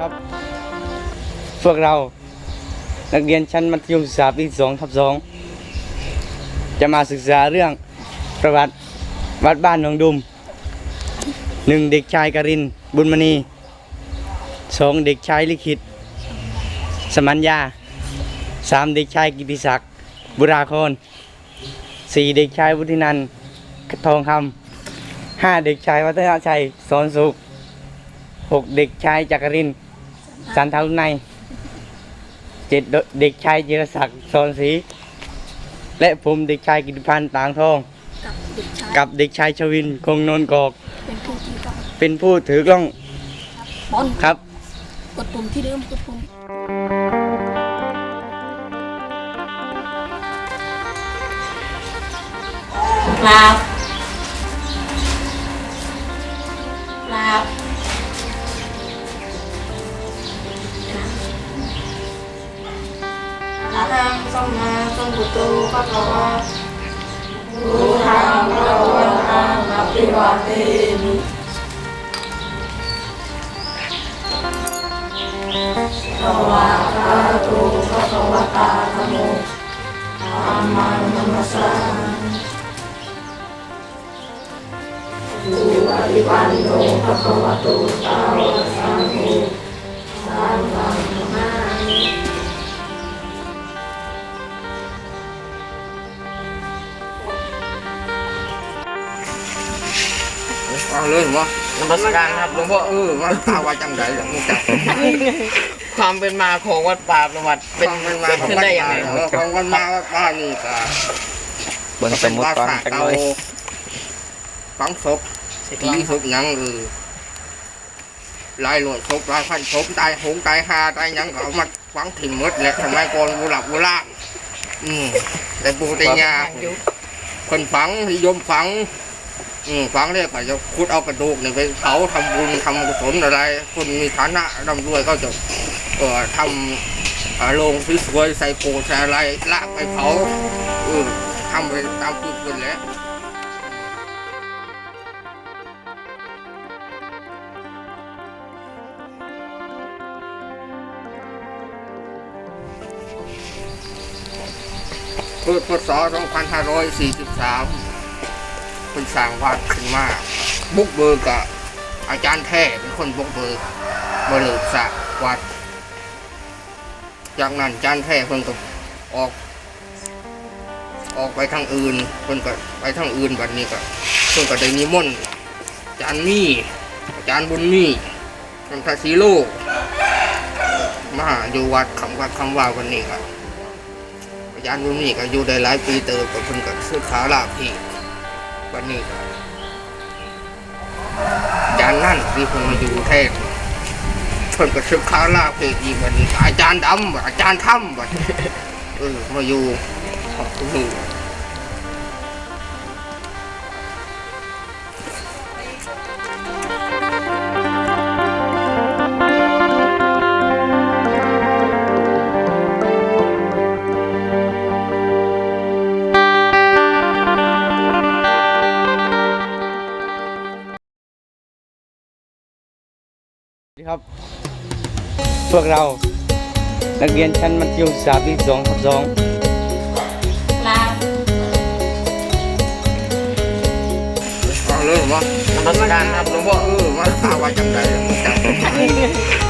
ครับพวกเรา นักเรียนชั้นมัธยมศึกษาปีสองทับสองจะมาศึกษาเรื่องประวัติวัดบ้านหนองดุมหนึ่งเด็กชายกรินบุญมณีสองเด็กชายลิขิต สมัญญาสามเด็กชายกิติศักดิ์บุราคอนสี่เด็กชายวุฒินันท์ทองคำห้าเด็กชายวัฒนชัยสอนสุขหกเด็กชายจักรินทร์ สันทารุไนยเจ็ดเด็กชายจิรศักดิ์สอนศรีและผมเด็กชายกิติพันธ์ต่างทอง กับเด็กชายกับเด็กชายชวินคงนนท์กอก เป็นผู้ที่ต้องเป็นผู้ถือกล้องบอลครับ กดปุ่มที่เดิมกดปุ่มครับครับ อาทางสมมาสมบุตโตภะคะวะรู้ทางพระวันทางอภิวาเทมิสวากขาโตภะคะวะตาธัมโมธัมมังนัมสสามิสุปฏิปันโนภะคะวะโตสาวกสังโฆสังฆัง เอาเลยหมอนมัสการครับหลวงพ่อเออวัดป่าว่าจังไดหลวงพ่อจักความเป็นมาของวัดป่าประวัติเป็นเป็นมาขึ้นได้ยังไงเออของวันมาวัดป่านี่ก็เบิ่งสมุดก่อนจังเลยฝังศพผีศพหยังเออลายหลวดศพลายพันศพตายหงตายหาตายหยังก็เอามาฝังถิ่มหมดแหละสมัยก่อนโบราณโบราณอืมแต่ปูติญาคนฝังนิยมฝัง อืมฝังเนี่ยก็จะขุดเอากระดูกเนี่ยไปเผาทำบุญทำกุศลอะไร คนมีฐานะร่ำรวยก็จะเอ่อทำเอ่อโรงสวยๆใส่โกใส่อะไรลากไปเผาเออทำไปตามจุดกันแหล้วเปิดพศ2543 เป็นสร้างวัดขึ้นมาบุกเบิกกับอาจารย์แท้เป็นคนบุกเบิกบริษะวัด จากนั้นอาจารย์แท้เพิ่นก็ออก ออกไปทางอื่นเพิ่นก็ไปทางอื่นบัดนี้ก็เพิ่นก็ได้นิมนต์อาจารย์มี่อาจารย์บุญมีนันทศรีโลกมาอยู่วัดคำวัดคำว่าวันนี้ก็อาจารย์รุ่นนี้ก็อยู่ได้หลายปีเติบกับเพิ่นก็ซื้อขาลาพี่ วันนี้ก็อาจารย์นั่นที่เพิ่นมาอยู่แทนเพิ่นก็ซื้อขาลาเพลงอีกวันนี้อาจารย์ดำอาจารย์ถ้ำบัดเออมาอยู่ขอบคุณ ครับ พวกเรานักเรียนชั้นมัธยมศึกษาปีสองทับสองครับเอาเลยหมอนมัสการครับหลวงพ่อเออวัดป่าว่าจังไดหลวงพ่อจัก